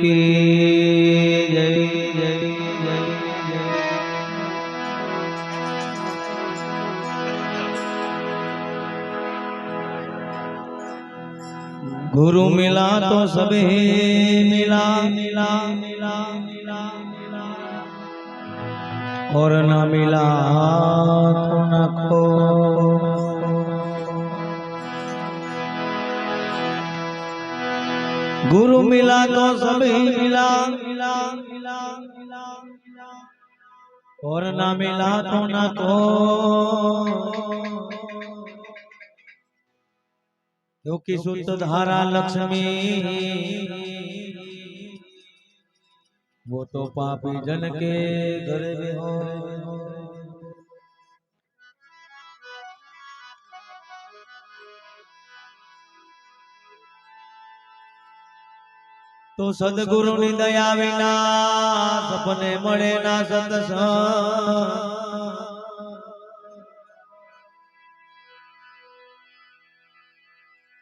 કી જય જય જય જય गुरु मिला तो सभी मिला मिला मिला मिला मिला और न मिला तो न खो गुरु मिला तो सभी मिला। और न मिला तो न खो क्योंकि शुद्ध धारा लक्ष्मी, वो तो पापी जन के घर में हो। તો સદગુરુની દયા વિના સપને મળે ના સત્સંગ.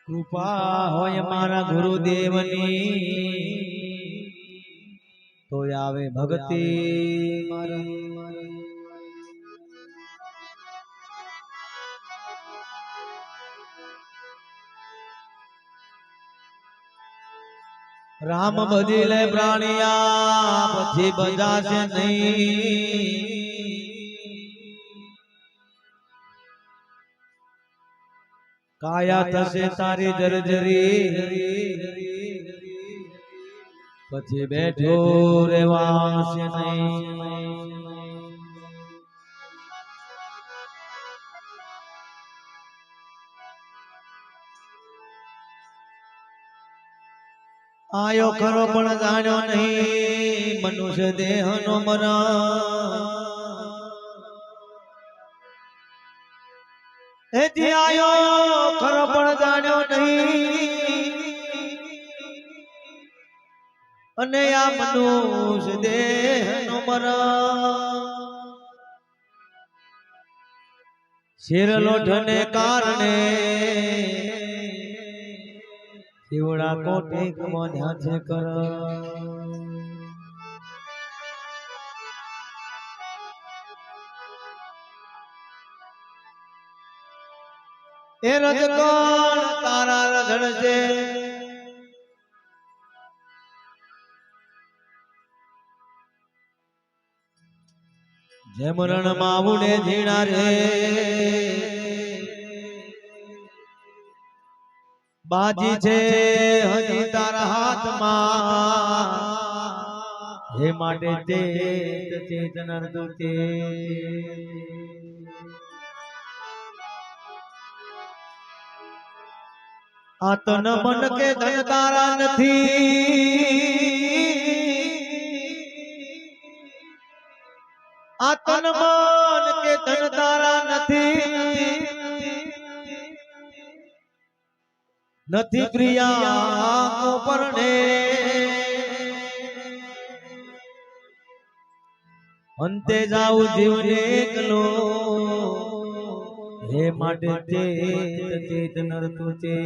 કૃપા હોય મારા ગુરુદેવની. તો આવે ભક્તિ. મારી રામ બધી લે પ્રાણિયા પછી બધાશે નહીં. કાયા થશે તારી જર્જરી. પછી બેઠો રેવાશે નહીં. આયો ખરો પણ જાણ્યો નહીં. મનુષ્ય દેહ નો મરા એથી આયો ખરો પણ જાણ્યો નહીં. અને આ મનુષ્ય દેહ નો મરા શિર લોઠને કારણે શિવડા કોટે કમાન્યા છે કર. એ રજકોણ તારા રધણ છે? જેમ રણ ઉડે ઝીણા રે. બાજી છે હજી તારા હાથમાં. હે માટે તે ચેતન દુતે આ તન મન કે ધન તારા નથી. આ તન મન કે ધન તારા નથી ક્રિયા પરણે અંતે જાઉ જીવને એકલો. હે માટે ચેત ચેત નરતું છે.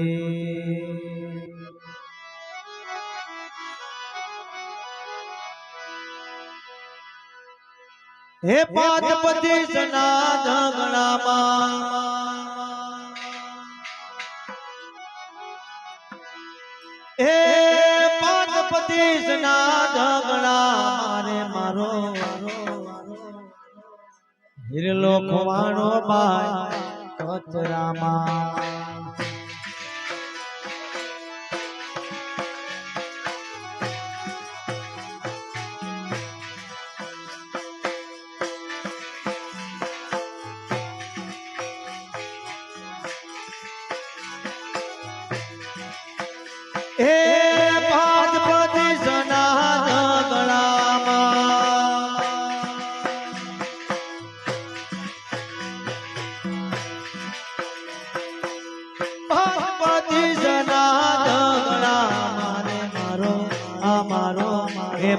હે પાંચ પચીસ ના ઝગડામાં હે પાંચ પચીસ ના ઝગડા મારે મારો. હિરલો ખવાણો બાય કચરામાં.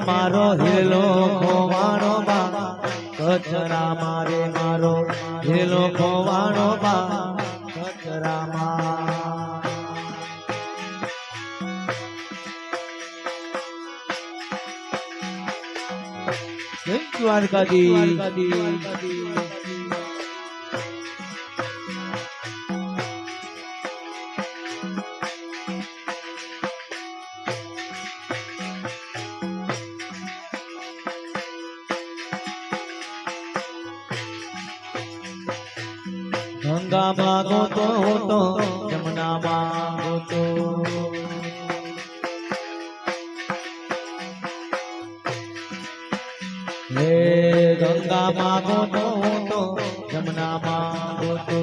મારે હેલો ખોવાણો બા. કચરા મારે મારો હેલો ખોવાણો બા. দ্বারকাধি গঙ্গা মাগত হতো। ગંગામાં ગોતો તો જમનામાં ગોતો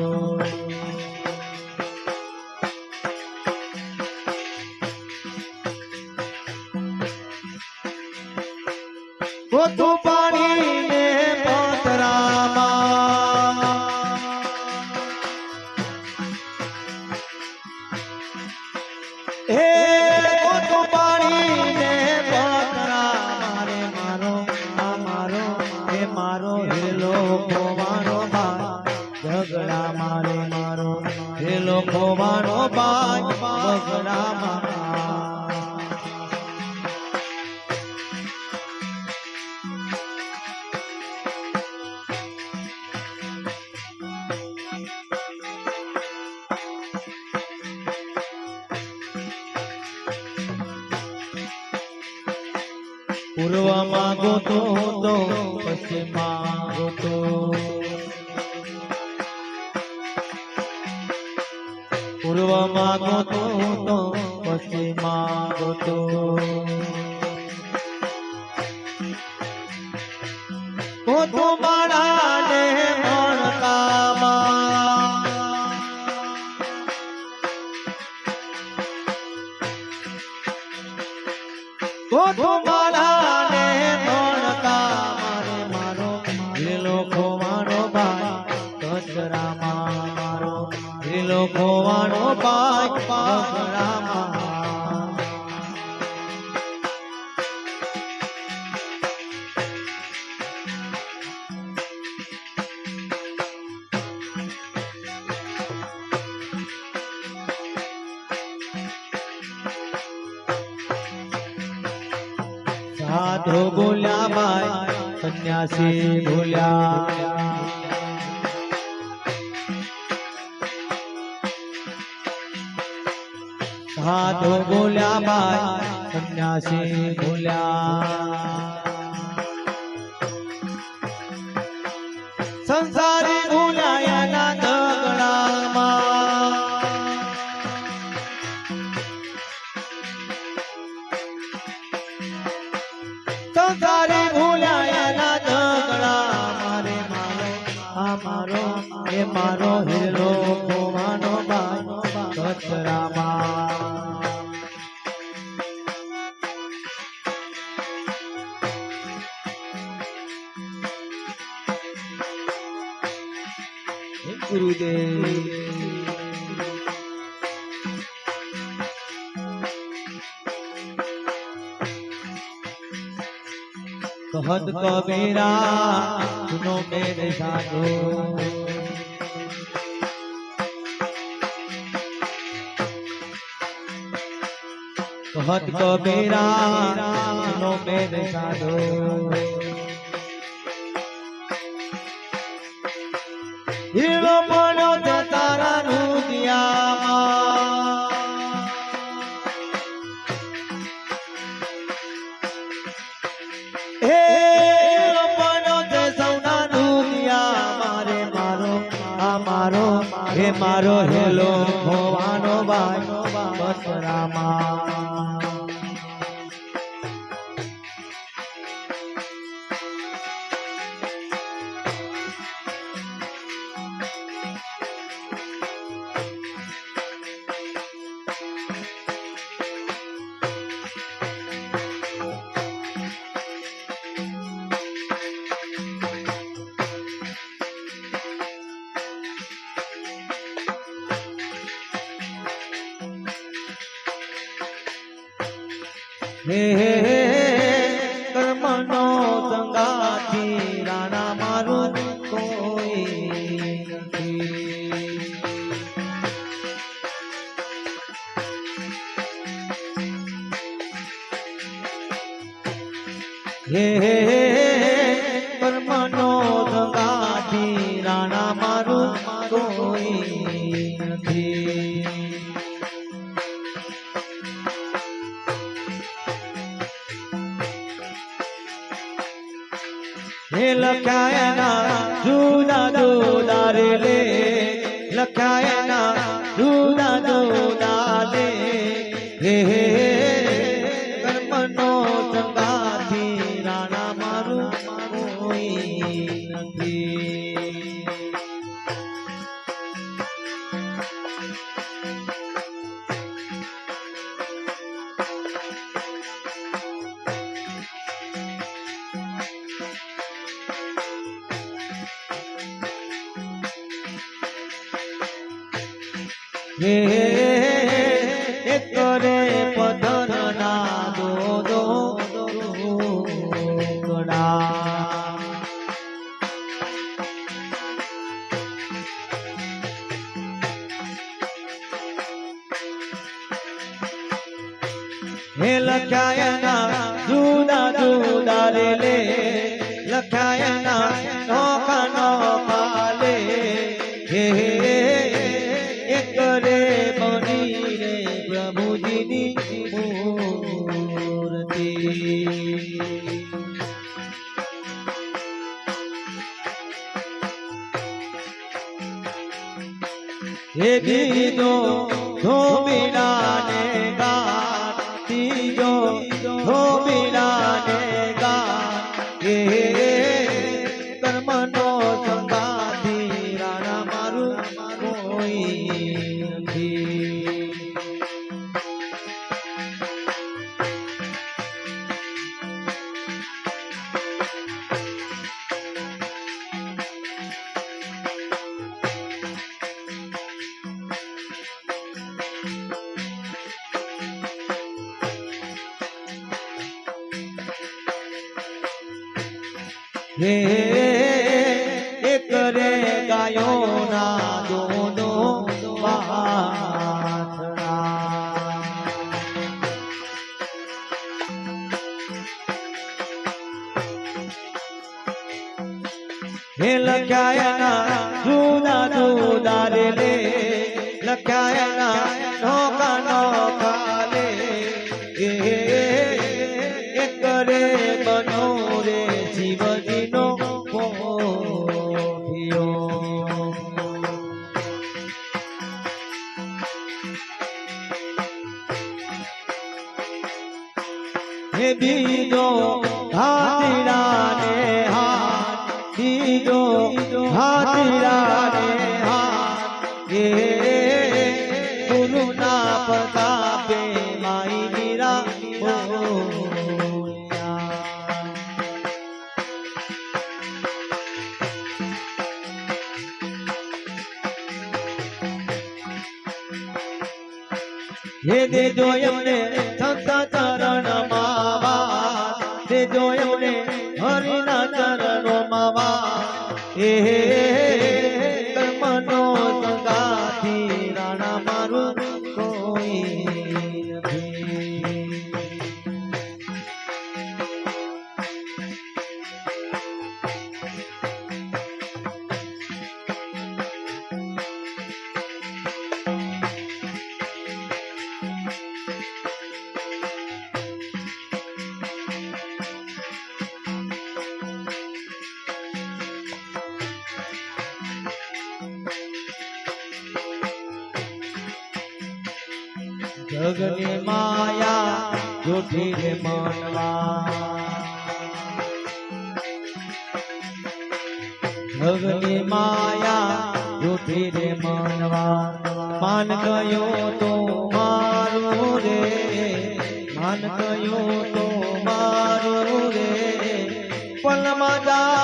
ગોતું પાણી ને પતરામાં. હે પાણી ને ઝઘડા મારે મારો. બા ઝઘડા મારા. પૂર્વમાં ગોતો તો સાધુ બોલ્યા બાય સંન્યાસી બોલ્યા. સંસારી ભૂલ્યા એના દગડામાં સંસારી ભૂલ્યા એના દગડા મારે મારો આ મારો હેલો હે ગુરુદેવ કહત કબીરા સુનો મેરે સાધો કહત કબીરા સુનો મેરે મારો હેલો ભવાનો ભાઈ બસરામાં હે હે કર્મનો સંગાથી રાણા મારું કોઈ હે હે, કર્મનો સંગાથી રાણા મારું કોઈ નથી. लखाए ना जूना दो दारे ले लखाए ભેગી દો ધોમીડા ને ગાન દીજો ધોમીડા ને કર્મનો no, no, no, સીતા ચરણ માવા દેજો ને હરિના ચરણો માવા. હે પીરે માનવા માન ગયો તો મારું રે. માન ગયો તો મારું રે. પલમાદા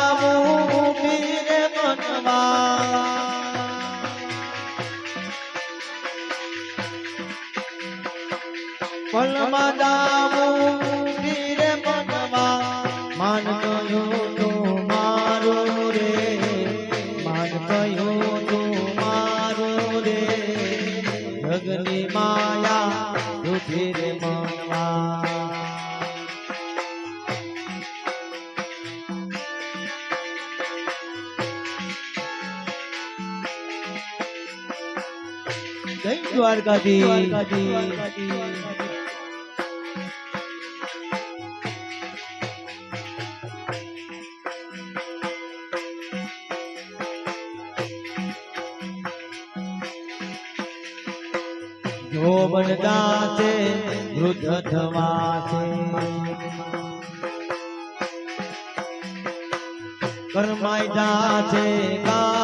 દ્વારકાધી જોબનતા છે વૃદ્ધ છે કર્માયતા છે કા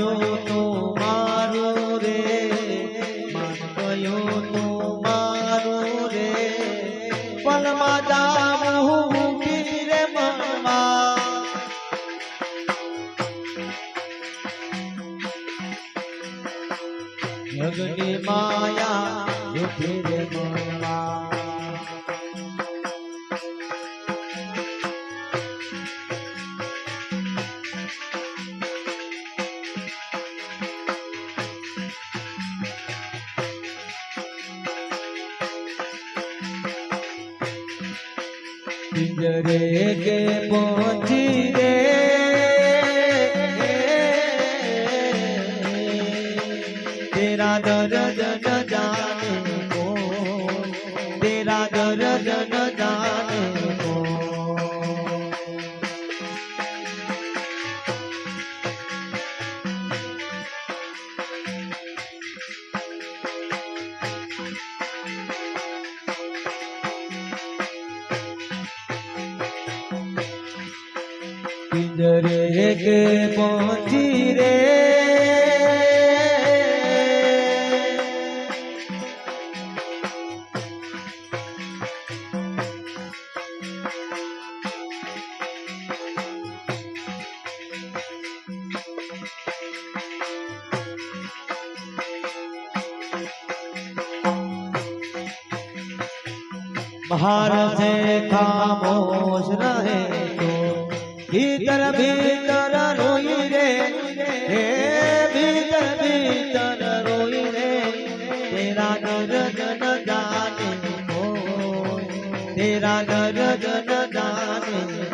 આવ્યો તો પિંજરે કે પહોંચી રે? બહાર સે ખામોશ રહે તો ભીતર ભીતર રોઈ રે હે ભીતર ભીતર રોઈ રે તેરા દર્દન જાને કોઈ તેરા દર્દન જાને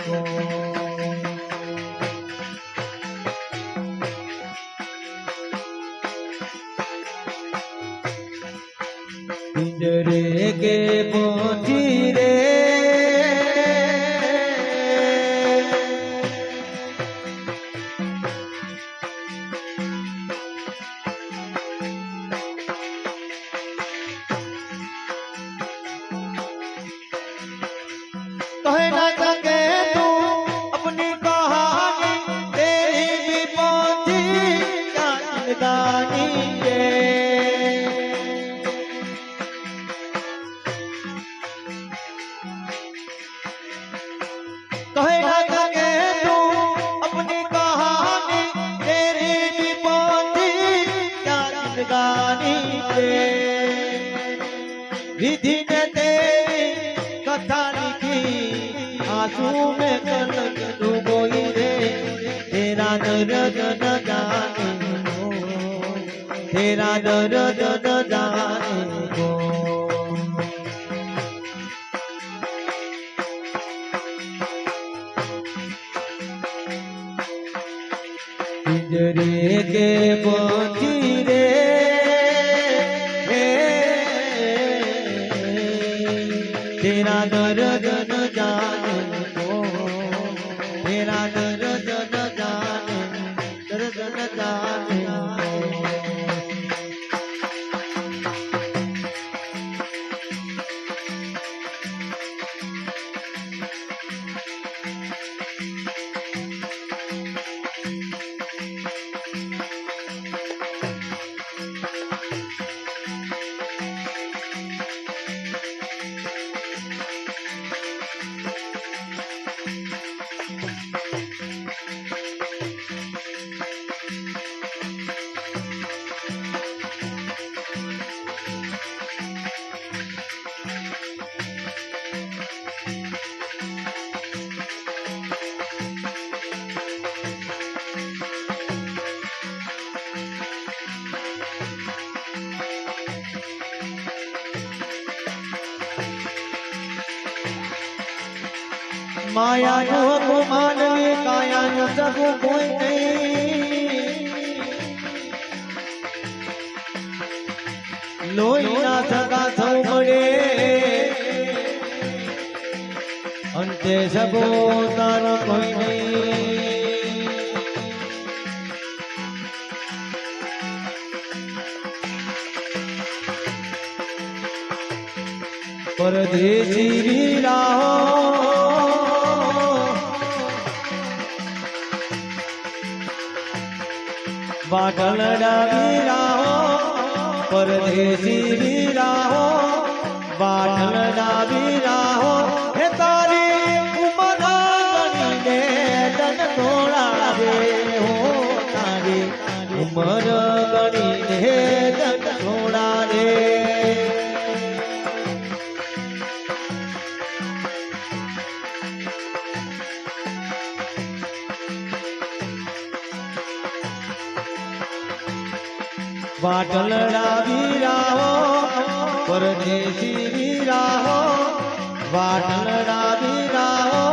દરજ જાને કો તેરા દરજ જાને કો ગુજરે કે પછી માયાનું હકો માનવી કાયાનું સગું કોઈ નહીં. લોહીના સગા સૌ મળે અંતે સગો તારો કોઈ નહીં. પરદેશી વીરાઓ વાટલડા વીરાઓ પરદેશી વીરાઓ વાટલડા વીરાઓ હે તારી ઉમર ગણીને તન તોડા હો તારી ઉમર ગણીને તન વાટલડા વીરાઓ પરદેશી વીરાઓ વાટલડા વીરાઓ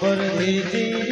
પરદેશી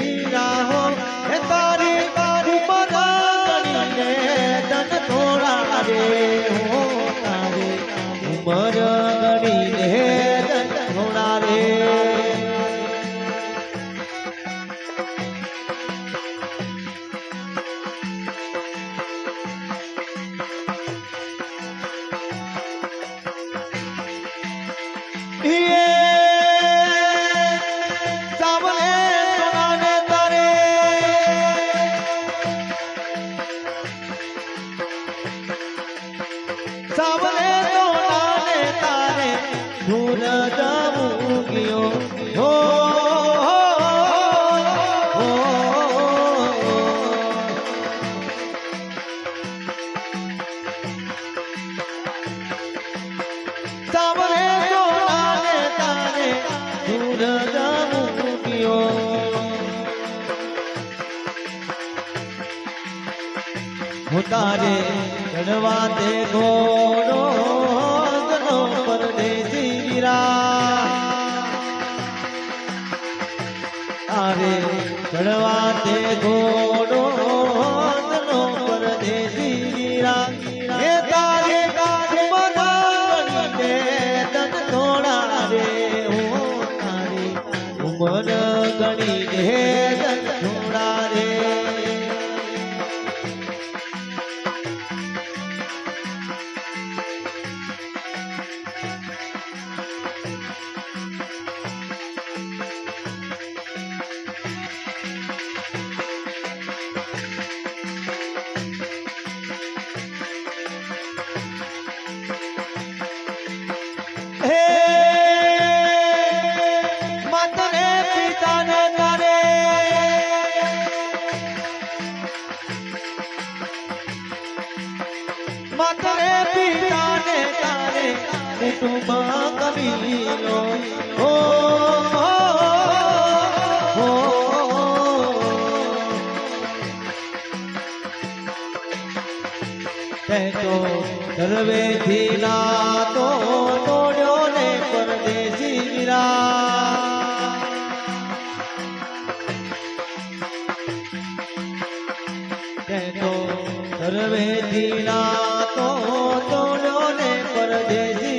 તારે ચડવા દે ઘોડો પરદેશી વીરા. તારે ચડવા દે ઘોડો કુટુંબ કબીલો હો તે તો સર્વેથી નાતો તોડ્યો ને પરદેશી વીરા તે તો સર્વેથી નાતો તોડ્યો ને પરદેશી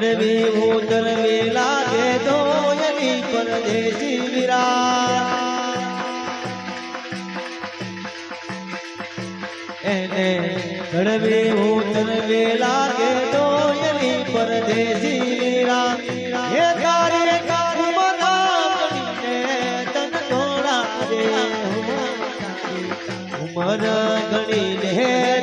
ચડવી ઉતરવી લાગે તો એની પરદેશી વિરા એને ચડવી ઉતરવી લાગે તો એની પરદેશી વિરા હે તારે ઉમરાગણીને તન થોડા રે ઉમર ગણીને તન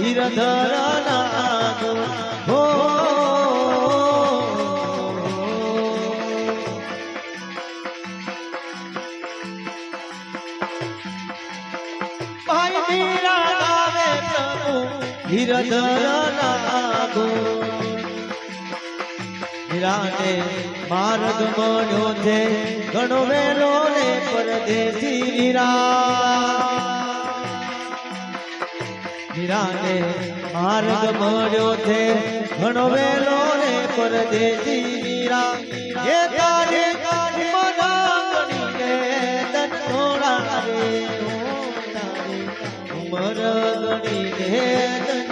ધીરધર નાગો હો ભાઈ મીરા ગાવે પ્રભુ ધીરધર નાગો મીરાને માર્ગ મળ્યો છે. ઘણો વેલો ને પરદેશી વીરા મીરાને માર્ગ મળ્યો છે. ઘણો વેલો ને પરદેશી વીરા એ તારે રે ઉમર તન રે